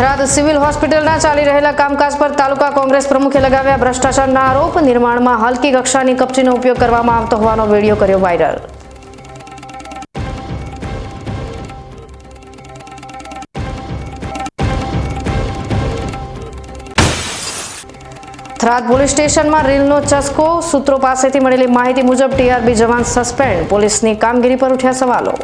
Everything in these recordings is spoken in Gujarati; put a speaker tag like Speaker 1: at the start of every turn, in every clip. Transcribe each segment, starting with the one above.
Speaker 1: Tharad civil હોસ્પિટલના ચાલી રહેલા કામકાજ પર તાલુકા કોંગ્રેસ પ્રમુખે લગાવ્યા ભ્રષ્ટાચારના આરોપ. નિર્માણમાં હલકી કક્ષાની કપચીનો ઉપયોગ કરવામાં આવતો હોવાનો વીડિયો કર્યો વાયરલ. થરાદ પોલીસ સ્ટેશનમાં રીલનો ચસ્કો. સૂત્રો પાસેથી મળેલી માહિતી મુજબ ટીઆરબી જવાન સસ્પેન્ડ. પોલીસની કામગીરી પર ઉઠ્યા સવાલો.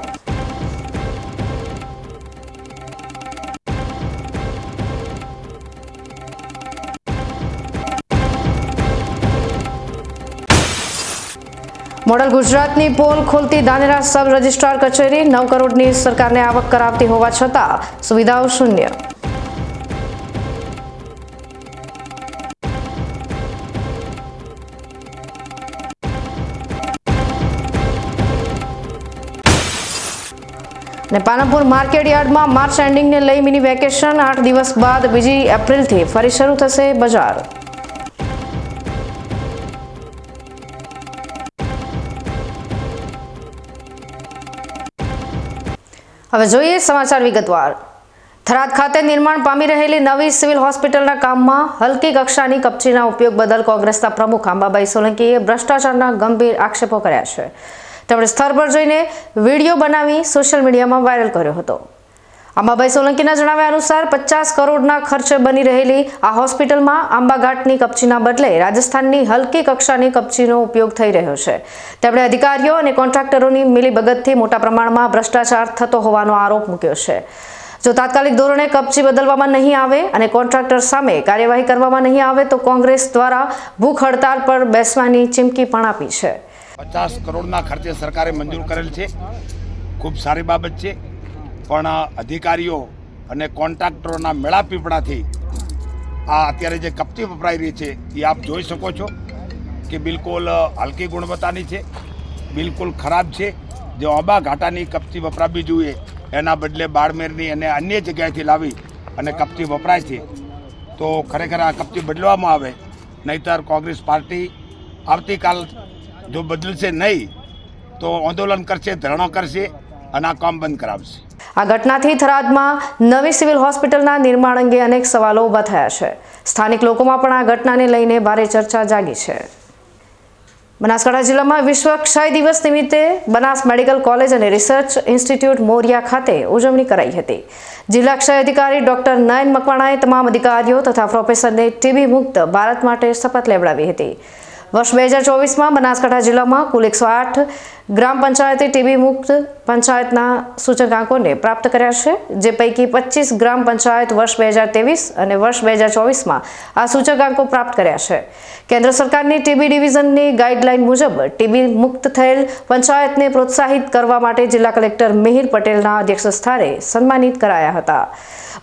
Speaker 1: મોડલ ગુજરાતની પોલ ખોલતી ધાનેરા સબ રજિસ્ટ્રાર કચેરી નવ કરોડની સરકારને આવક કરાવતી હોવા છતાં સુવિધાઓ શૂન્ય. ને પાલનપુર માર્કેટ યાર્ડમાં માર્ચ એન્ડિંગને લઈ મિની વેકેશન આઠ દિવસ બાદ બીજી એપ્રિલથી ફરી શરૂ થશે બજાર. હવે જોઈએ સમાચાર વિગતવાર. થરાદ ખાતે નિર્માણ પામી રહેલી નવી સિવિલ હોસ્પિટલના કામમાં હલકી કક્ષાની કપચીના ઉપયોગ બદલ કોંગ્રેસના પ્રમુખ આંબાબાઈ સોલંકીએ ભ્રષ્ટાચારના ગંભીર આક્ષેપો કર્યા છે. તેમણે સ્થળ પર જઈને વીડિયો બનાવી સોશિયલ મીડિયામાં વાયરલ કર્યો હતો. આંબાભાઈ સોલંકીના જણાવ્યા અનુસાર પચાસ કરોડના ખર્ચે બની રહેલી આ હોસ્પિટલમાં આંબાઘાટની કપચીના બદલે રાજસ્થાનની હલકી કક્ષાની કપચીનો ઉપયોગ થઈ રહ્યો છે. તેમણે અધિકારીઓ અને કોન્ટ્રાક્ટરોની મિલીભગતથી મોટા પ્રમાણમાં ભ્રષ્ટાચાર થતો હોવાનો આરોપ મૂક્યો છે. જો તાત્કાલિક ધોરણે કપચી બદલવામાં નહીં આવે અને કોન્ટ્રાક્ટર સામે કાર્યવાહી કરવામાં નહીં આવે તો કોંગ્રેસ દ્વારા ભૂખ હડતાલ પર બેસવાની ચીમકી પણ આપી છે.
Speaker 2: પચાસ કરોડના ખર્ચે સરકારે મંજૂર કરેલ છે. ખૂબ સારી બાબત છે. પણ અધિકારીઓ અને કોન્ટ્રાક્ટરોના મેળાપીપળાથી આ અત્યારે જે કપચી વપરાઈ રહી છે, એ આપ જોઈ શકો છો કે બિલકુલ હલકી ગુણવત્તાની છે, બિલકુલ ખરાબ છે. જે આંબા ઘાટાની કપચી વપરાવી જોઈએ, એના બદલે બાળમેરની અને અન્ય જગ્યાએથી લાવી અને કપચી વપરાય છે. તો ખરેખર આ કપચી બદલવામાં આવે, નહીતર કોંગ્રેસ પાર્ટી આવતીકાલ જો બદલશે નહીં, તો આંદોલન કરશે, ધરણો કરશે અને આ કામ બંધ કરાવશે.
Speaker 1: આ ઘટનાથી થરાદમાં નવી સિવિલ હોસ્પિટલના નિર્માણ અંગે અનેક સવાલો ઊભા થયા છે. સ્થાનિક લોકોમાં પણ આ ઘટનાને લઈને ભારે ચર્ચા જાગી છે. બનાસકાંઠા જિલ્લામાં વિશ્વ ક્ષય દિવસ નિમિત્તે બનાસ મેડિકલ કોલેજ અને રિસર્ચ ઇન્સ્ટિટ્યૂટ મોરિયા ખાતે ઉજવણી કરાઈ હતી. જિલ્લા ક્ષય અધિકારી ડોક્ટર નયન મકવાણાએ તમામ અધિકારીઓ તથા પ્રોફેસરને ટીબી મુક્ત ભારત માટે શપથ લેવડાવી હતી. વર્ષ બે હજાર ચોવીસમાં બનાસકાંઠા જિલ્લામાં કુલ એકસો આઠ ગ્રામ પંચાયતે ટીબી મુક્ત પંચાયતના સૂચકાંકોને પ્રાપ્ત કર્યા છે, જે પૈકી પચીસ ગ્રામ પંચાયત વર્ષ બે હજાર ત્રેવીસ અને વર્ષ બે હજાર ચોવીસમાં આ સૂચકાંકો પ્રાપ્ત કર્યા છે. કેન્દ્ર સરકારની ટીબી ડિવિઝનની ગાઈડલાઈન મુજબ ટીબી મુક્ત થયેલ પંચાયતને પ્રોત્સાહિત કરવા માટે જિલ્લા કલેક્ટર મિહિર પટેલના અધ્યક્ષ સ્થાને સન્માનિત કરાયા હતા.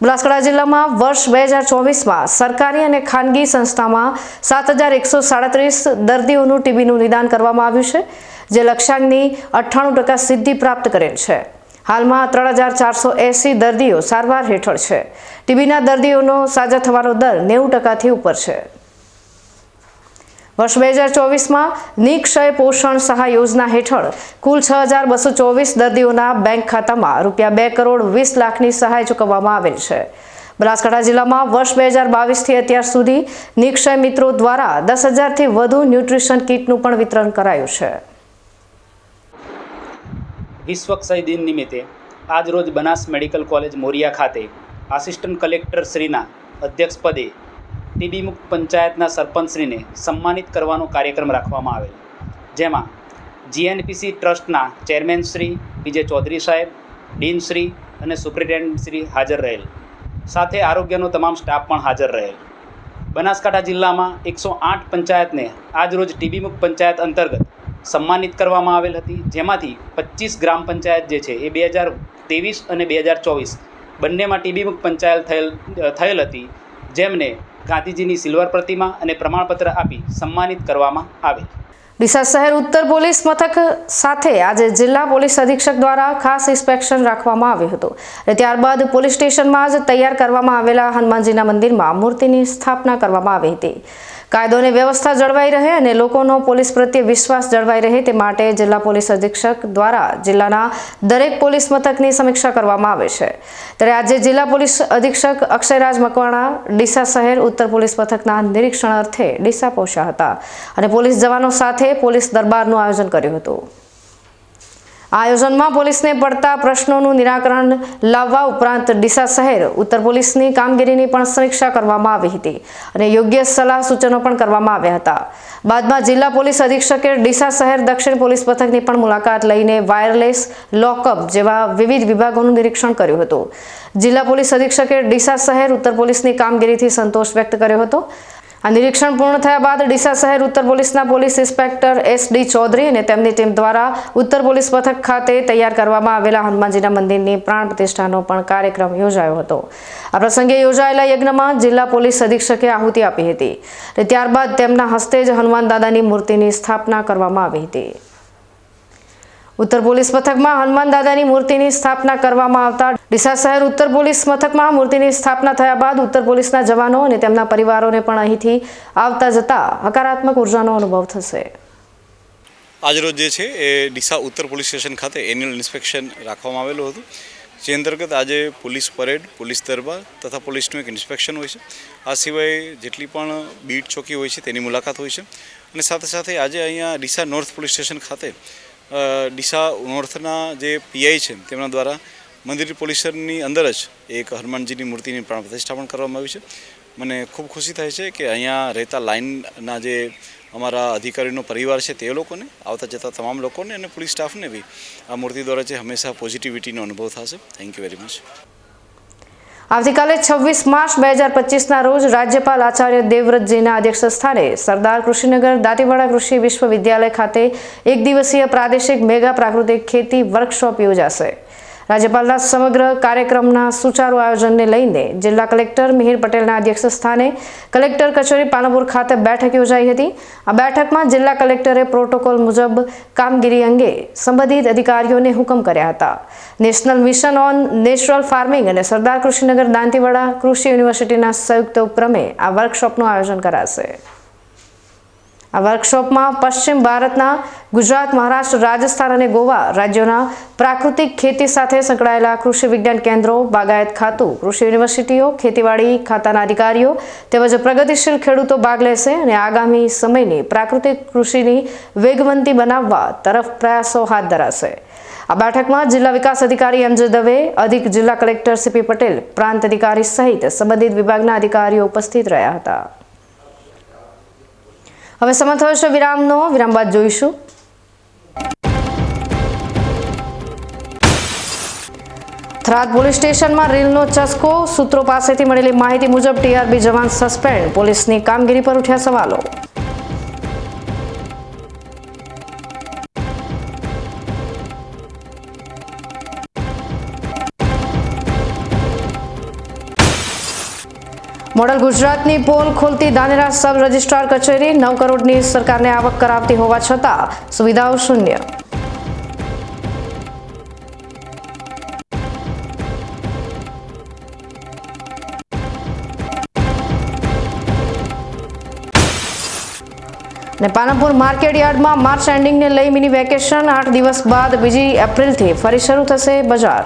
Speaker 1: બનાસકાંઠા જિલ્લામાં વર્ષ બે હજાર ચોવીસમાં સરકારી અને ખાનગી સંસ્થામાં સાત હજાર એકસો સાડત્રીસ દર્દીઓનું ટીબીનું નિદાન કરવામાં આવ્યું છે, જે લક્ષ્યાંકની અઠ્ઠાણું ટકા સિદ્ધિ પ્રાપ્ત કરેલ છે. હાલમાં ત્રણ હજાર ચારસો એંસી દર્દીઓ સારવાર હેઠળ છે. ટીબીના દર્દીઓનો સાજા થવાનો દર નેવું ટકાથી ઉપર છે. વર્ષ બે હજાર ચોવીસમાં નિક્ષય પોષણ સહાય યોજના હેઠળ કુલ છ હજાર બસો ચોવીસ દર્દીઓના બેંક ખાતામાં રૂપિયા બે કરોડ વીસ લાખની સહાય ચૂકવવામાં આવેલ છે. બનાસકાંઠા જિલ્લામાં વર્ષ બે હજાર બાવીસથી અત્યાર સુધી નિક્ષય મિત્રો દ્વારા દસ હજારથી વધુ ન્યુટ્રિશન કીટનું પણ વિતરણ કરાયું છે.
Speaker 3: વિશ્વ ક્ષય દિન નિમિત્તે આજરોજ બનાસ મેડિકલ કોલેજ મોરિયા ખાતે આસિસ્ટન્ટ કલેક્ટર શ્રીના અધ્યક્ષપદે ટીબી મુક્ત પંચાયતના સરપંચશ્રીને સન્માનિત કરવાનો કાર્યક્રમ રાખવામાં આવેલ. જેમાં જીએનપીસી ટ્રસ્ટના ચેરમેન શ્રી વિજય ચૌધરી સાહેબ ડીન શ્રી અને સુપ્રિન્ટેન્ડન્ટ શ્રી હાજર રહેલ. સાથે આરોગ્યનો તમામ સ્ટાફ પણ હાજર રહેલ. બનાસકાંઠા જિલ્લામાં એકસો આઠ પંચાયતને આજરોજ ટીબી મુક્ત પંચાયત અંતર્ગત સન્માનિત કરવામાં આવેલ હતી, જેમાંથી પચીસ ગ્રામ પંચાયત જે છે એ બે હજાર ત્રેવીસ અને બે હજાર ચોવીસ બંનેમાં ટીબી મુક્ત પંચાયત થયેલ થયેલ હતી. જેમને ગાંધીજીની સિલ્વર પ્રતિમા અને પ્રમાણપત્ર આપી સન્માનિત કરવામાં આવે.
Speaker 1: ડીસા શહેર ઉત્તર પોલીસ મથક સાથે આજે જિલ્લા પોલીસ અધિક્ષક દ્વારા ખાસ ઇન્સ્પેક્શન રાખવામાં આવ્યું હતું અને ત્યારબાદ પોલીસ સ્ટેશનમાં જ તૈયાર કરવામાં આવેલા હનુમાનજીના મંદિરમાં મૂર્તિની સ્થાપના કરવામાં આવી હતી. કાયદો અને વ્યવસ્થા જળવાઈ રહે અને લોકોનો પોલીસ પ્રત્યે વિશ્વાસ જળવાઈ રહે તે માટે જિલ્લા પોલીસ અધિક્ષક દ્વારા જિલ્લાના દરેક પોલીસ મથકની સમીક્ષા કરવામાં આવે છે. ત્યારે આજે જિલ્લા પોલીસ અધિક્ષક અક્ષયરાજ મકવાણા ડીસા શહેર ઉત્તર પોલીસ મથકના નિરીક્ષણ અર્થે ડીસા પહોંચ્યા હતા અને પોલીસ જવાનો સાથે પોલીસ દરબારનું આયોજન કર્યું હતું. આયોજનમાં પોલીસને પડતા પ્રશ્નોનું નિરાકરણ લાવવા ઉપરાંત ડીસા શહેર, ઉત્તર પોલીસની કામગીરીની પણ સમીક્ષા કરવામાં આવી હતી અને યોગ્ય સલાહ સૂચનો પણ કરવામાં આવ્યા હતા. બાદમાં જિલ્લા પોલીસ અધિક્ષકે ડીસા શહેર દક્ષિણ પોલીસ મથકની પણ મુલાકાત લઈને વાયરલેસ લોકઅપ જેવા વિવિધ વિભાગોનું નિરીક્ષણ કર્યું હતું. જિલ્લા પોલીસ અધિક્ષકે ડીસા શહેર, ઉત્તર પોલીસની કામગીરીથી સંતોષ વ્યક્ત કર્યો હતો. આ નિરીક્ષણ પૂર્ણ થયા બાદ ડીસા શહેર ઉત્તર પોલીસના police inspector S D Chaudhary અને તેમની ટીમ દ્વારા ઉત્તર પોલીસ મથક ખાતે તૈયાર કરવામાં આવેલા હનુમાનજીના મંદિરની પ્રાણ પ્રતિષ્ઠાનો પણ કાર્યક્રમ યોજાયો હતો. આ પ્રસંગે યોજાયેલા યજ્ઞમાં જિલ્લા પોલીસ અધિક્ષકે આહુતિ આપી હતી ત્યારબાદ તેમના હસ્તે જ હનુમાન દાદાની મૂર્તિની સ્થાપના કરવામાં આવી હતી. ઉત્તર પોલીસ મથકમાં હનુમાન દાદાની મૂર્તિની સ્થાપના કરવામાં આવતા ડીસા શહેર ઉત્તર પોલીસ મથકમાં મૂર્તિની સ્થાપના થયા બાદ ઉત્તર પોલીસના જવાનો અને તેમના પરિવારોને પણ અહીંથી આવતા જતા હકારાત્મક ઉર્જાનો અનુભવ થશે.
Speaker 4: આજરોજ જે છે એ ડીસા ઉત્તર પોલીસ સ્ટેશન ખાતે એન્યુઅલ ઇન્સ્પેક્શન રાખવામાં આવેલું હતું. જે અંતર્ગત આજે પોલીસ પરેડ, પોલીસ દરબાર તથા પોલીસનું એક ઇન્સ્પેક્શન હોય છે. આ સિવાય જેટલી પણ બીટ ચોકી હોય છે તેની મુલાકાત હોય છે. અને સાથે સાથે આજે અહીંયા ડીસા નોર્થ પોલીસ સ્ટેશન ખાતે ડીસા નોર્થના જે પીઆઈ છે તેમના દ્વારા મંદિર પોલીસની અંદર જ એક હનુમાનજીની મૂર્તિની પ્રાણ પ્રતિષ્ઠા પણ કરવામાં આવી છે. મને ખૂબ ખુશી થાય છે કે અહીંયા રહેતા લાઇનના જે અમારા અધિકારીનો પરિવાર છે તે લોકોને, આવતા જતા તમામ લોકોને અને પોલીસ સ્ટાફને બી આ મૂર્તિ દ્વારા જે હંમેશા પોઝિટિવિટીનો અનુભવ થશે. થેન્ક યુ વેરી મચ
Speaker 1: આવતીકાલે છવ્વીસ માર્ચ બે હજાર પચીસના રોજ રાજ્યપાલ આચાર્ય દેવવ્રતજીના અધ્યક્ષ સ્થાને સરદાર કૃષિનગર દાંતીવાડા કૃષિ વિશ્વવિદ્યાલય ખાતે એક દિવસીય પ્રાદેશિક મેગા પ્રાકૃતિક ખેતી વર્કશોપ યોજાશે. રાજ્યપાલના સમગ્ર કાર્યક્રમના સુચારુ આયોજનને લઈને જિલ્લા કલેક્ટર મિહિર પટેલના અધ્યક્ષ સ્થાને કલેક્ટર કચેરી પાલનપુર ખાતે બેઠક યોજાઈ હતી. આ બેઠકમાં જિલ્લા કલેક્ટરે પ્રોટોકોલ મુજબ કામગીરી અંગે સંબંધિત અધિકારીઓને હુકમ કર્યા હતા. National mission on natural farming અને સરદાર કૃષિનગર દાંતીવાડા કૃષિ યુનિવર્સિટીના સંયુક્ત ઉપક્રમે આ વર્કશોપનું આયોજન કરાશે. આ વર્કશોપમાં પશ્ચિમ ભારતના ગુજરાત, મહારાષ્ટ્ર, રાજસ્થાન અને ગોવા રાજ્યોના પ્રાકૃતિક ખેતી સાથે સંકળાયેલા કૃષિ વિજ્ઞાન કેન્દ્રો, બાગાયત ખાતું, કૃષિ યુનિવર્સિટીઓ, ખેતીવાડી ખાતાના અધિકારીઓ તેમજ પ્રગતિશીલ ખેડૂતો ભાગ લેશે અને આગામી સમયની પ્રાકૃતિક કૃષિની વેગવંતી બનાવવા તરફ પ્રયાસો હાથ ધરાશે. આ બેઠકમાં જિલ્લા વિકાસ અધિકારી એમજે દવે, અધિક જિલ્લા કલેક્ટર સીપી પટેલ, પ્રાંત અધિકારી સહિત સંબંધિત વિભાગના અધિકારીઓ ઉપસ્થિત રહ્યા હતા. હવે સમય થયો છે વિરામનો. વિરામ બાદ જોઈશું. થરાદ પોલીસ સ્ટેશનમાં રેલનો ચસ્કો. સૂત્રો પાસેથી મળેલી માહિતી મુજબ ટીઆરબી જવાન સસ્પેન્ડ. પોલીસની કામગીરી પર ઉઠ્યા સવાલો. મોડલ ગુજરાતની પોલ ખોલતી દાનેરા સબ રજિસ્ટ્રાર કચેરી નવ કરોડની સરકારને આવક કરાવતી હોવા છતાં સુવિધાઓ શૂન્ય. ને પાલનપુર માર્કેટ યાર્ડમાં માર્ચ એન્ડિંગને લઈ મિની વેકેશન આઠ દિવસ બાદ બીજી એપ્રિલથી ફરી શરૂ થશે બજાર.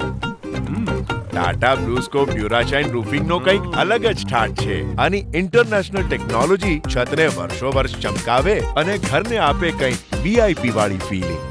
Speaker 5: ટાટા બ્લુસ્કોપ ડ્યુરાશાઇન રૂફિંગનો કંઈક અલગ જ ઠાટ છે. આની ઇન્ટરનેશનલ ટેકનોલોજી છતને વર્ષો વર્ષ ચમકાવે અને ઘરને આપે કંઈક વીઆઈપી વાળી ફીલિંગ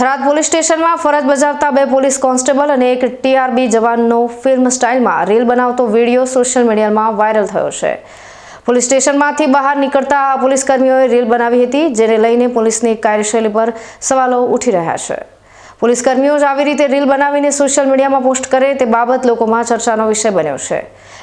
Speaker 1: થરાદ પોલીસ સ્ટેશનમાં ફરજ બજાવતા બે પોલીસ કોન્સ્ટેબલ અને એક ટીઆરબી જવાનનો ફિલ્મ સ્ટાઇલમાં રીલ બનાવતો વીડિયો સોશિયલ મીડિયામાં વાયરલ થયો છે. પોલીસ સ્ટેશનમાંથી બહાર નીકળતા આ પોલીસકર્મીઓએ રીલ બનાવી હતી, જેને લઈને પોલીસની કાર્યશૈલી પર સવાલો ઉઠી રહ્યા છે. પોલીસ કર્મીઓ જ આવી રીતે રીલ બનાવીને સોશિયલ મીડિયામાં પોસ્ટ કરે તે બાબત લોકોમાં ચર્ચાનો વિષય બન્યો છે.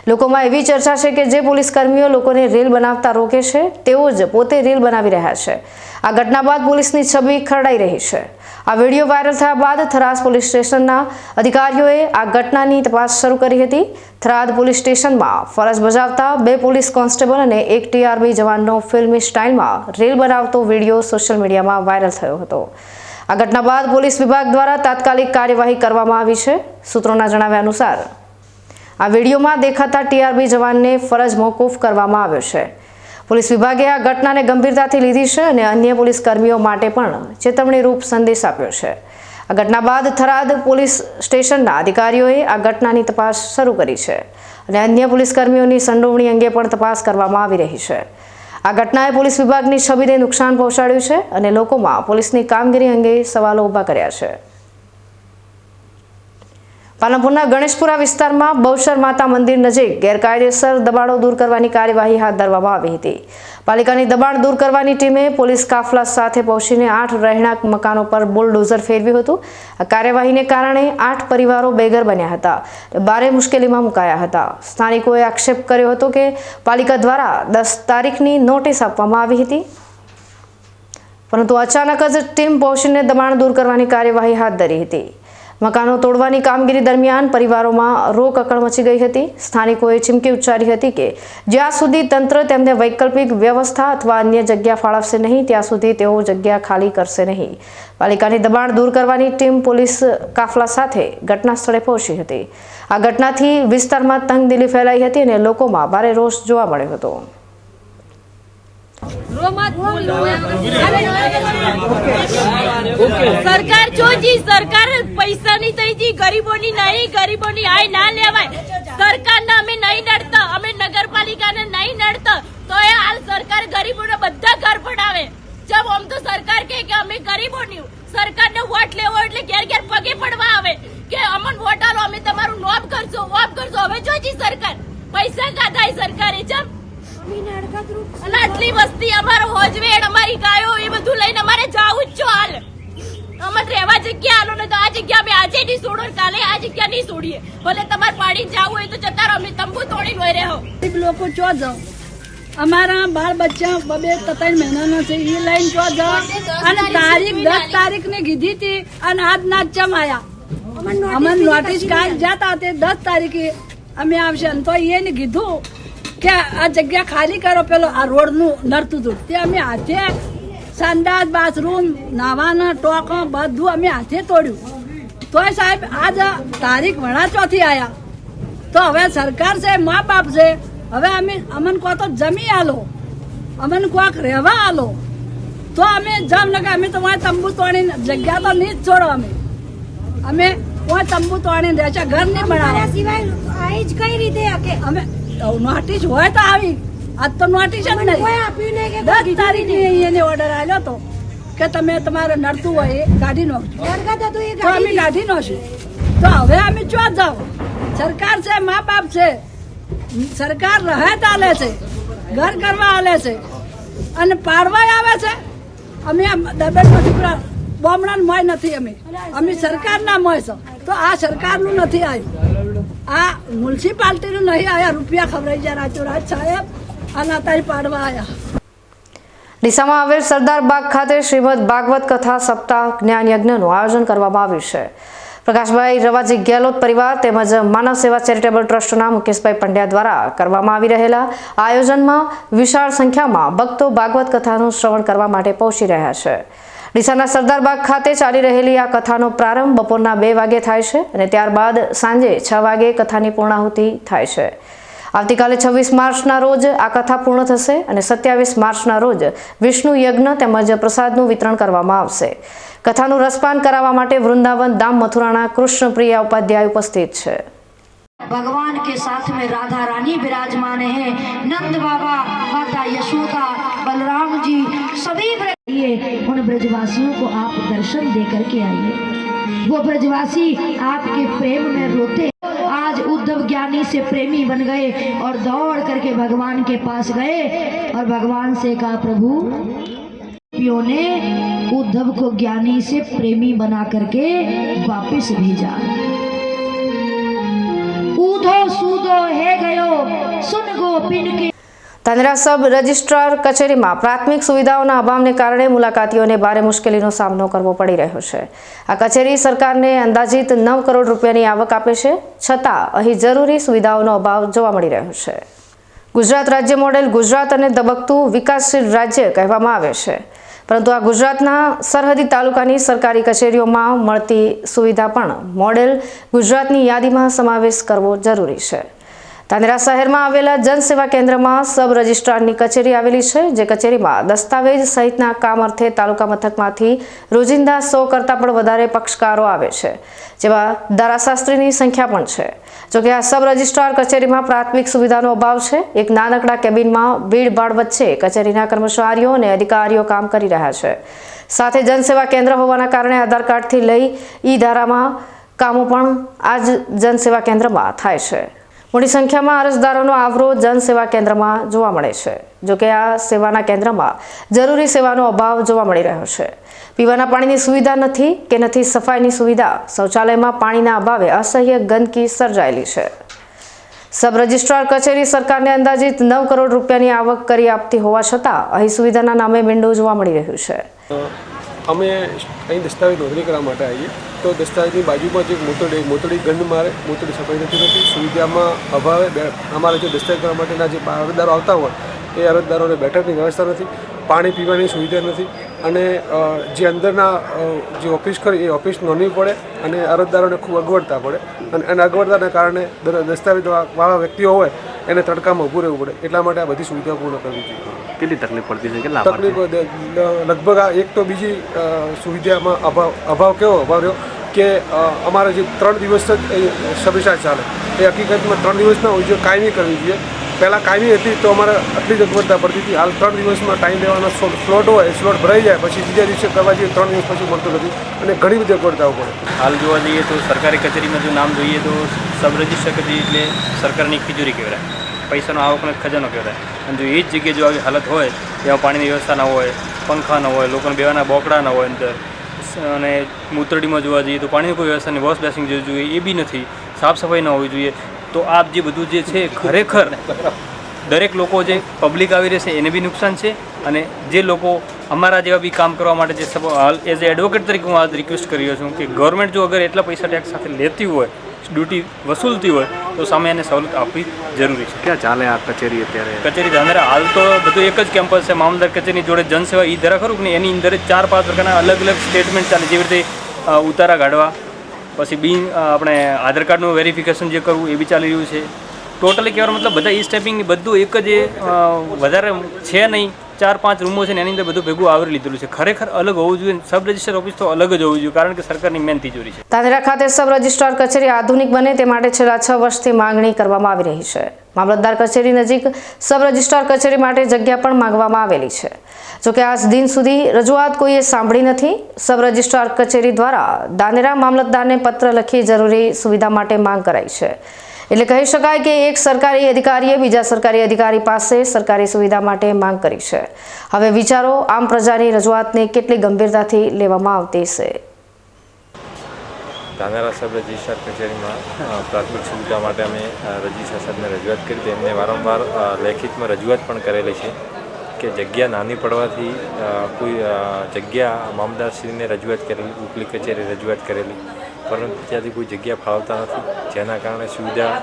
Speaker 1: લોકોમાં એવી ચર્ચા છે કે જે પોલીસ કર્મીઓ લોકોને રીલ બનાવતા રોકે છે, તેઓ જ પોતે રીલ બનાવી રહ્યા છે. આ ઘટના બાદ પોલીસની છબી ખરડાઈ રહી છે. આ વીડિયો વાયરલ થયા બાદ થરાદ પોલીસ સ્ટેશનના અધિકારીઓએ આ ઘટનાની તપાસ શરૂ કરી હતી. થરાદ પોલીસ સ્ટેશનમાં ફરજ બજાવતા બે પોલીસ કોન્સ્ટેબલ અને એક ટીઆરબી જવાનનો ફિલ્મી સ્ટાઇલમાં રેલ બનાવતો વીડિયો સોશિયલ મીડિયામાં વાયરલ થયો હતો. આ ઘટના બાદ પોલીસ વિભાગ દ્વારા તાત્કાલિક કાર્યવાહી કરવામાં આવી છે. સૂત્રોના જણાવ્યા અનુસાર આ વિડીયોમાં દેખાતા ટીઆરબી જવાનને ફરજ મોકૂફ કરવામાં આવ્યો છે. પોલીસ વિભાગે આ ઘટનાને ગંભીરતાથી લીધી છે અને અન્ય પોલીસ કર્મીઓ માટે પણ ચેતવણી રૂપ સંદેશ આપ્યો છે. આ ઘટના બાદ થરાદ પોલીસ સ્ટેશનના અધિકારીઓએ આ ઘટનાની તપાસ શરૂ કરી છે અને અન્ય પોલીસ કર્મીઓની સંડોવણી અંગે પણ તપાસ કરવામાં આવી રહી છે. આ ઘટનાએ પોલીસ વિભાગની છબીને નુકસાન પહોંચાડ્યું છે અને લોકોમાં પોલીસની કામગીરી અંગે સવાલો ઊભા કર્યા છે. પાલનપુરના ગણેશપુરા વિસ્તારમાં બહુશર માતા મંદિર નજીક ગેરકાયદેસર દબાણો દૂર કરવાની કાર્યવાહી હાથ ધરવામાં આવી હતી. પાલિકાની દબાણ દૂર કરવાની ટીમે પોલીસ કાફલા સાથે પહોંચીને આઠ રહેણાંક મકાનો પર બુલડોઝર ફેરવ્યું હતું. આ કાર્યવાહીને કારણે આઠ પરિવારો બેઘર બન્યા હતા. ભારે મુશ્કેલીમાં મુકાયા હતા. સ્થાનિકોએ આક્ષેપ કર્યો હતો કે પાલિકા દ્વારા દસ તારીખની નોટિસ આપવામાં આવી હતી. પરંતુ અચાનક જ ટીમ પહોંચીને દબાણ દૂર કરવાની કાર્યવાહી હાથ ધરી હતી. મકાનો તોડવાની કામગીરી દરમિયાન પરિવારોમાં રોકકળ મચી ગઈ હતી. સ્થાનિકોએ ચીમકી ઉચ્ચારી હતી કે, જ્યાં સુધી તંત્ર તેમને વૈકલ્પિક વ્યવસ્થા અથવા અન્ય જગ્યા ફાળવશે નહીં, ત્યાં સુધી તેઓ જગ્યા ખાલી કરશે નહીં. પાલિકાની દબાણ દૂર કરવાની ટીમ પોલીસ કાફલા સાથે ઘટના સ્થળે પહોંચી હતી. આ ઘટનાથી વિસ્તારમાં તંગદિલી ફેલાઈ હતી અને લોકોમાં ભારે રોષ જોવા મળ્યો હતો.
Speaker 6: સરકાર જોજી સરકાર પૈસાની થઈ ગરીબોની નહીં ગરીબોની આય ના લેવાય સરકારને અમે નહીં નડતા અમે નગરપાલિકાને નહીં નડતા તો એ હાલ સરકાર ગરીબોને બધા ઘર પડાવે જબ આમ તો સરકાર કે અમે ગરીબોની સરકારને વોટ લેવો એટલે ઘેર ઘેર પગે પડવા આવે કે અમન વોટ આલો અમે તમારું નોબ કરશો વોબ કરશો હવે જોજી સરકાર પૈસા કાઢાય સરકારે જબ અને આટલી વસ્તી અમારો હોજવેડ અમારી ગાયો એ બધું લઈને અમારે જવું જ છો હાલ. અમારે રહેવા જગ્યા આલો ને તો આ જગ્યા અમે આજે નહીં છોડો ને કાલે આ જગ્યા નહીં છોડીએ. ભલે તમારે પાડી જવું હોય તો જતા રહો અમે તંબુ તોડી લોઈ રહ્યો
Speaker 7: લોકો ચો જાઓ? અમારા બાળ બચ્ચા બબે ત્રણ મહિનાનો છે એ લઈને જો જાઓ? અને તારીખ દસ તારીખ ને કીધી હતી અને આજ ના ચમ આયા અમને નોટિસ કાલ જતા તે દસ તારીખે અમે આવશે. અને તો એને કીધું કે આ જગ્યા ખાલી કરો પેલો આ રોડનું નડતું હતું. તે અમે હાથે સંડાસ બાથરૂમ નાવાના ટોકો બધું અમે હાથે તોડ્યું. તોય સાહેબ આજ તારીખ વણા ચોથી આયા. તો હવે સરકાર છે મા બાપ છે હવે અમે અમને કહો તો જમી આલો. અમને કોક રહેવા આલો. તો અમે જામનગર અમે તો વાંય તંબુ તોડીને જગ્યા તો નહીં જ છોડો અમે. અમે વાંય તંબુ તોડીને રહેશે ઘર નહીં બનાવ્યા
Speaker 6: સિવાય જ કઈ રીતે
Speaker 7: અમે નોટિસ હોય તો આવી. આજ તો નોટિસ જ નહીં.
Speaker 6: કોઈ આપ્યું નહીં કે
Speaker 7: દસ તારીખે એને ઓર્ડર આવ્યો તો કે તમે તમારે નડતું હોય એ કાઢી નાખજો. તો અમે કાઢી નાખશું. તો હવે અમે ચો જાઓ? સરકાર છે મા બાપ છે. સરકાર રહે ચાલે છે. ઘર કરવા આલે છે. અને પાડવા આવે છે. અમે દબેટનો દીકરા બોમણા મોય નથી અમે. અમે સરકારના મોય છો. તો આ સરકારનું નથી આવ્યું. આ મ્યુનિસિપાલિટીનું નહીં આવ્યા રૂપિયા ખવડાઈ ગયા રાજોરાજ સાહેબ. અને અત્યારે પાડવા આવ્યા
Speaker 1: ડીસામાં આવેલ સરદાર બાગ ખાતે શ્રીમદ ભાગવત કથા સપ્તાહ જ્ઞાન યજ્ઞનું આયોજન કરવામાં આવ્યું છે. પ્રકાશભાઈ રવાજી ગેહલોત પરિવાર તેમજ માનવ સેવા ચેરિટેબલ ટ્રસ્ટના મુકેશભાઈ પંડ્યા દ્વારા કરવામાં આવી રહેલા આયોજનમાં વિશાળ સંખ્યામાં ભક્તો ભાગવત કથાનું શ્રવણ કરવા માટે પહોંચી રહ્યા છે. ડીસાના સરદાર બાગ ખાતે ચાલી રહેલી આ કથાનો પ્રારંભ બપોરના બે વાગે થાય છે અને ત્યારબાદ સાંજે છ વાગે કથાની પૂર્ણાહુતિ થાય છે આવતીકાલે છવ્વીસ માર્ચના રોજ આ કથા પૂર્ણ થશે અને સત્યાવીસ માર્ચના રોજ વિષ્ણુ યજ્ઞ તેમજ પ્રસાદનું વિતરણ કરવામાં આવશે કથાનું રસપાન કરાવવા માટે વૃંદાવન દામ મથુરાના કૃષ્ણપ્રિયા ઉપાધ્યાય ઉપસ્થિત છે
Speaker 6: भगवान के साथ में राधा रानी विराजमान है नंद बाबा माता यशोदा बलराम जी सभी ये उन ब्रजवासियों को आप दर्शन दे करके आइए। वो ब्रजवासी आपके प्रेम में रोते आज उद्धव ज्ञानी से प्रेमी बन गए और दौड़ करके भगवान के पास गए और भगवान से कहा, प्रभु ने उद्धव को ज्ञानी से प्रेमी बना करके वापस भेजा। ऊधो सूदो है गयो, सुन गोपिन के
Speaker 1: તાંદરા સબ રજિસ્ટ્રાર કચેરીમાં પ્રાથમિક સુવિધાઓના અભાવને કારણે મુલાકાતીઓને ભારે મુશ્કેલીનો સામનો કરવો પડી રહ્યો છે. આ કચેરી સરકારને અંદાજિત નવ કરોડ રૂપિયાની આવક આપે છે, છતાં અહીં જરૂરી સુવિધાઓનો અભાવ જોવા મળી રહ્યો છે. ગુજરાત રાજ્ય મોડેલ ગુજરાત અને ધબકતું વિકાસશીલ રાજ્ય કહેવામાં આવે છે. પરંતુ આ ગુજરાતના સરહદી તાલુકાની સરકારી કચેરીઓમાં મળતી સુવિધા પણ મોડેલ ગુજરાતની યાદીમાં સમાવેશ કરવો જરૂરી છે. તાંદરા શહેરમાં આવેલા જનસેવા કેન્દ્રમાં સબ રજિસ્ટ્રારની કચેરી આવેલી છે, જે કચેરીમાં દસ્તાવેજ સહિતના કામ અર્થે તાલુકા મથકમાંથી રોજિંદા સો કરતાં પણ વધારે પક્ષકારો આવે છે જેવા ધારાશાસ્ત્રીની સંખ્યા પણ છે. જોકે આ સબ રજિસ્ટ્રાર કચેરીમાં પ્રાથમિક સુવિધાનો અભાવ છે, એક નાનકડા કેબિનમાં ભીડભાડ વચ્ચે કચેરીના કર્મચારીઓ અને અધિકારીઓ કામ કરી રહ્યા છે. સાથે જનસેવા કેન્દ્ર હોવાના કારણે આધાર કાર્ડથી લઈ ઈ ધારામાં કામો પણ આ જ જનસેવા કેન્દ્રમાં થાય છે. મોટી સંખ્યામાં અરજદારોનો આવરો જનસેવા કેન્દ્રમાં જોવા મળે છે. જોકે આ સેવાના કેન્દ્રમાં જરૂરી સેવાનો અભાવ જોવા મળી રહ્યો છે. પીવાના પાણીની સુવિધા નથી કે નથી સફાઈની સુવિધા, શૌચાલયમાં પાણીના અભાવે અસહ્ય ગંદકી સર્જાયેલી છે. સબ રજિસ્ટ્રાર કચેરી સરકારને અંદાજિત નવ કરોડ રૂપિયાની આવક કરી આપતી હોવા છતાં અહીં સુવિધાના નામે વિન્ડો જોવા મળી રહ્યું છે.
Speaker 8: અમે અહીં દસ્તાવેજ નોંધણી કરવા માટે આવીએ. તો દસ્તાવેજની બાજુમાં જે મોતડી મોતડી ગંધ મારે, મોતડી સફાઈ નથી. થતી સુવિધામાં અભાવે અમારે જે દસ્તાવેજ કરવા માટેના જે અરજદારો આવતા હોય, એ અરજદારોને બેઠકની વ્યવસ્થા નથી, પાણી પીવાની સુવિધા નથી અને જે અંદરના જે ઓફિસ કરી એ ઓફિસ નોંધવી પડે અને અરજદારોને ખૂબ અગવડતા પડે. અને અગવડતાના કારણે દસ્તાવેજ વાળા વ્યક્તિઓ હોય એને તડકામાં ઊભું રહેવું પડે. એટલા માટે આ બધી સુવિધા પૂર્ણ કરવી જોઈએ.
Speaker 9: કેટલી તકલીફ પડતી છે? કેટલા
Speaker 8: તકલીફ લગભગ આ એક તો બીજી સુવિધામાં અભાવ અભાવ કેવો અભાવ રહ્યો કે અમારે જે ત્રણ દિવસ જ એ સબિશા ચાલે. એ હકીકતમાં ત્રણ દિવસના હોય છે કાયમી કરવી જોઈએ. પહેલાં કાયમી હતી તો અમારે આટલી જ અગવડતા પડતી હતી. હાલ ત્રણ દિવસમાં ટાઈમ લેવાનો સ્લોટ હોય, સ્લોટ ભરાઈ જાય, પછી બીજા દિવસે કરવા જઈએ, ત્રણ દિવસ પછી મળતું નથી. અને ઘણી બધી અગવડતાઓ પડે.
Speaker 9: હાલ જોવા જઈએ તો સરકારી કચેરીમાં જો નામ જોઈએ તો સબ રજિસ્ટર કચેરી એટલે સરકારની ખીજુરી કહેવાય. પૈસાનો આવકનો ખજાનો કહેવાય. અને જો એ જ જગ્યાએ જો આવી હાલત હોય, એમાં પાણીની વ્યવસ્થા ન હોય, પંખા ન હોય, લોકોને બેવાના બોકડા ન હોય અંદર અને મૂતરડીમાં જોવા જઈએ તો પાણીની કોઈ વ્યવસ્થા નહીં વોશ બેસિંગ જોવી જોઈએ એ બી નથી. સાફ સફાઈ ન હોવી જોઈએ. તો આ જે બધું જે છે ખરેખર દરેક લોકો જે પબ્લિક આવી રહેશે એને બી નુકસાન છે. અને જે લોકો અમારા જેવા બી કામ કરવા માટે જે હાલ એઝ એ એડવોકેટ તરીકે હું આજ રિક્વેસ્ટ કરી રહ્યો છું કે ગવર્મેન્ટ જો અગર એટલા પૈસા ટેક્સ સાથે લેતી હોય ડ્યુટી વસૂલતી હોય તો સામે એને સવલત આપવી જરૂરી છે.
Speaker 10: ક્યાં ચાલે આ કચેરી અત્યારે?
Speaker 9: કચેરી ધાંધરા હાલ તો બધું એક જ કેમ્પસ છે મામલદાર કચેરીની જોડે જનસેવા એ ધરા ખરું ને એની અંદર ચાર પાંચ પ્રકારના અલગ અલગ સ્ટેટમેન્ટ ચાલે જેવી રીતે ઉતારા કાઢવા પછી બિન આપણે આધાર કાર્ડનું વેરિફિકેશન જે કરવું એ બી ચાલી રહ્યું છે. ટોટલી કહેવાનો મતલબ બધા ઈ સ્ટેપિંગ બધું એક જ વધારે છે નહીં. ચાર પાંચ રૂમો છે ને એની અંદર બધું ભેગું આવરી લીધેલું છે. ખરેખર અલગ હોવું જોઈએ સબ રજિસ્ટર ઓફિસ તો અલગ જ હોવું જોઈએ, કારણ કે સરકારની મેન તિજોરી છે.
Speaker 1: તાંતેરા ખાતે સબ રજિસ્ટ્રાર કચેરી આધુનિક બને તે માટે છેલ્લા છ વર્ષથી માંગણી કરવામાં આવી રહી છે. મામલતદાર કચેરી નજીક સબ રજિસ્ટ્રાર કચેરી માટે જગ્યા પણ માંગવામાં આવેલી છે. જોકે આજ દિન સુધી રજૂઆત કોઈએ સાંભળી નથી. સબ રજિસ્ટ્રાર કચેરી દ્વારા દાનેરા મામલતદારને પત્ર લખી જરૂરી સુવિધા માટે માંગ કરાઈ છે. એટલે કહી શકાય કે એક સરકારી અધિકારીએ બીજા સરકારી અધિકારી પાસે સરકારી સુવિધા માટે માંગ કરી છે. હવે વિચારો, આમ પ્રજાની રજૂઆતને કેટલી ગંભીરતાથી લેવામાં આવતી છે
Speaker 11: ધાનેરા સાહેબ રજીસ્ટ્રાર કચેરીમાં પ્રાથમિક સુવિધા માટે અમે રજીસ્ટ્રાર સાહેબને રજૂઆત કરી હતી. એમને વારંવાર લેખિતમાં રજૂઆત પણ કરેલી છે કે જગ્યા નાની પડવાથી કોઈ જગ્યા મામદારશ્રીને રજૂઆત કરેલી, ઉપલી કચેરી રજૂઆત કરેલી. પરંતુ ત્યાંથી કોઈ જગ્યા ફાળવતા નથી. જેના કારણે સુવિધા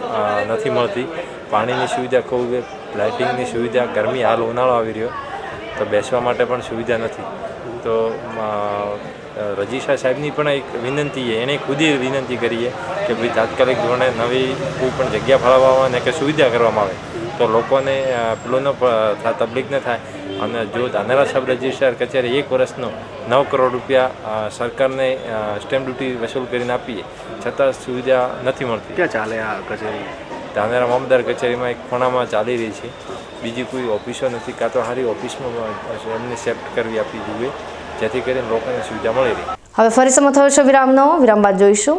Speaker 11: નથી મળતી. પાણીની સુવિધા કહું કે લાઇટિંગની સુવિધા, ગરમી હાલ ઉનાળો આવી રહ્યો, તો બેસવા માટે પણ સુવિધા નથી. તો રજીશા સાહેબની પણ એક વિનંતી છે, એણે ખુદી વિનંતી કરી છે કે ભાઈ તાત્કાલિક ધોરણે નવી કોઈ પણ જગ્યા ફાળવવામાં અને કે સુવિધા કરવામાં આવે. તો લોકોને પેલો ન તકલીફ ન થાય. અને જો ધાનેરા સબ રજિસ્ટ્રાર કચેરી એક વર્ષનો નવ કરોડ રૂપિયા સરકારને સ્ટેમ્પ ડ્યુટી વસૂલ કરીને આપીએ. છતાં સુવિધા નથી મળતી.
Speaker 10: ક્યાં ચાલે આ કચેરી?
Speaker 11: ધાનેરા મામદાર કચેરીમાં એક ખૂણામાં ચાલી રહી છે. બીજી કોઈ ઓફિસો નથી કાં તો સારી ઓફિસમાં એમને સેફ્ટ કરવી આપવી જોઈએ જેથી કરીને લોકોને સુવિધા મળી રહે.
Speaker 1: હવે ફરી સમય થયો છે વિરામનો. વિરામ બાદ જોઈશું.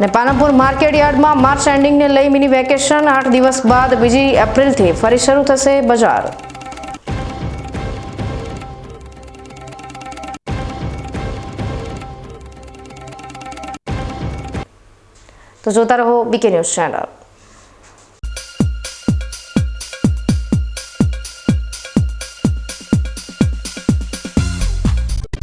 Speaker 1: ને પાલનપુર માર્કેટ યાર્ડમાં માર્ચ એન્ડિંગને લઈ મિની વેકેશન, આઠ દિવસ બાદ બીજી એપ્રિલથી ફરી શરૂ થશે બજાર. તો જોતા રહો બીકે ન્યૂઝ ચેનલ.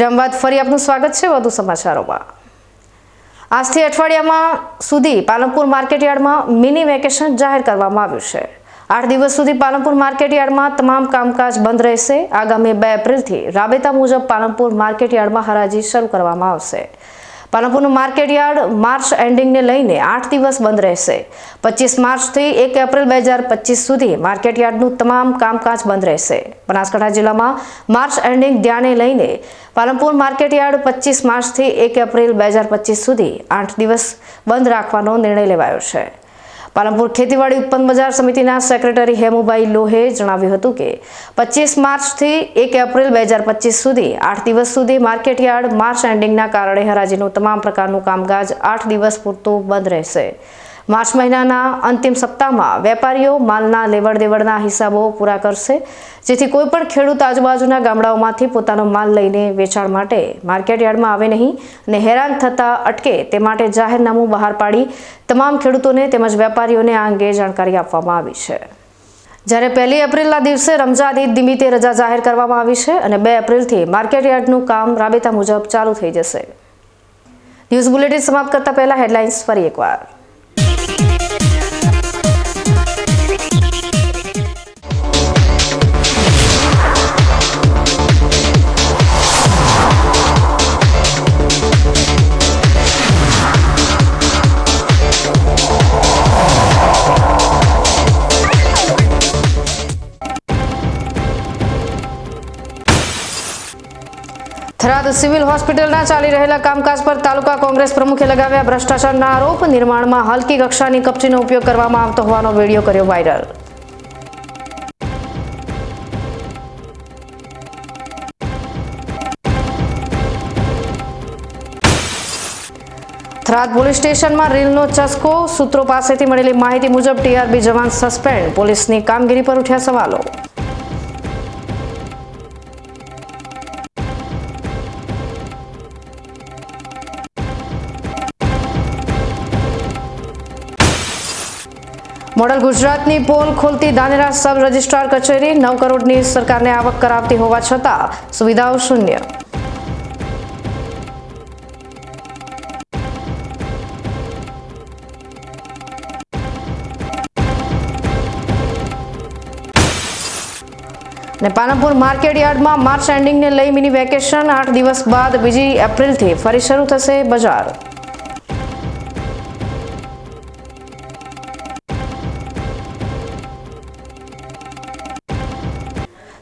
Speaker 1: વિરામ ફરી આપનું સ્વાગત છે વધુ સમાચારોમાં. આજથી અઠવાડિયામાં સુધી પાલનપુર માર્કેટ યાર્ડમાં મિની વેકેશન જાહેર કરવામાં આવ્યું છે. આઠ દિવસ સુધી પાલનપુર માર્કેટ યાર્ડમાં તમામ કામકાજ બંધ રહેશે. આગામી બે એપ્રિલથી રાબેતા મુજબ પાલનપુર માર્કેટ યાર્ડમાં હરાજી શરૂ કરવામાં આવશે. પાલનપુરનું માર્કેટ યાર્ડ માર્ચ એન્ડિંગને લઈને આઠ દિવસ બંધ રહેશે. પચીસ માર્ચથી એક એપ્રિલ બે હજાર પચીસ સુધી માર્કેટ યાર્ડનું તમામ કામકાજ બંધ રહેશે. બનાસકાંઠા જિલ્લામાં માર્ચ એન્ડિંગ ધ્યાને લઈને પાલનપુર માર્કેટ યાર્ડ પચીસ માર્ચથી એક એપ્રિલ બે હજાર પચીસ સુધી આઠ દિવસ બંધ રાખવાનો નિર્ણય લેવાયો છે. પાલનપુર ખેતીવાડી ઉત્પન્ન બજાર સમિતિના સેક્રેટરી હેમુભાઈ લોહે જણાવ્યું હતું કે પચીસ માર્ચથી એક એપ્રિલ બે હજાર પચીસ સુધી આઠ દિવસ સુધી માર્કેટયાર્ડ માર્ચ એન્ડિંગના કારણે હરાજીનું તમામ પ્રકારનું કામકાજ આઠ દિવસ પૂરતું બંધ રહેશે. માર્ચ મહિનાના અંતિમ સપ્તાહમાં વેપારીઓ માલના લેવડ દેવડના હિસાબો પૂરા કરશે, જેથી કોઈપણ ખેડૂત આજુબાજુના ગામડાઓમાંથી પોતાનો માલ લઈને વેચાણ માટે માર્કેટયાર્ડમાં આવે નહીં અને હેરાન થતા અટકે તે માટે જાહેરનામું બહાર પાડી તમામ ખેડૂતોને તેમજ વેપારીઓને આ અંગે જાણકારી આપવામાં આવી છે. જ્યારે પહેલી એપ્રિલના દિવસે રમઝાન ઈદ નિમિત્તે રજા જાહેર કરવામાં આવી છે અને બે એપ્રિલથી માર્કેટયાર્ડનું કામ રાબેતા મુજબ ચાલુ થઈ જશે. ન્યૂઝ બુલેટિન સમાપ્ત કરતા પહેલા હેડલાઇન્સ ફરી એકવાર. સિવિલ હોસ્પિટલના ચાલી રહેલા કામકાજ પર તાલુકા કોંગ્રેસ પ્રમુખે લગાવ્યા ભ્રષ્ટાચારના આરોપ. નિર્માણમાં હલકી કક્ષાની કપચીનો ઉપયોગ કરવામાં આવતો હોવાનો વીડિયો કર્યો વાયરલ. થરાદ પોલીસ સ્ટેશનમાં રીલનો ચસ્કો. સૂત્રો પાસેથી મળેલી માહિતી મુજબ ટીઆરબી જવાન સસ્પેન્ડ. પોલીસની કામગીરી પર ઉઠ્યા સવાલો. મોડલ ગુજરાતની પોલ ખોલતી દાનેરા સબ રજિસ્ટ્રાર કચેરી નવ કરોડની સરકારને આવક કરાવતી હોવા છતાં સુવિધાઓ શૂન્ય. ને પાલનપુર માર્કેટ યાર્ડમાં માર્ચ એન્ડિંગને લઈ મિની વેકેશન આઠ દિવસ બાદ બીજી એપ્રિલથી ફરી શરૂ થશે બજાર.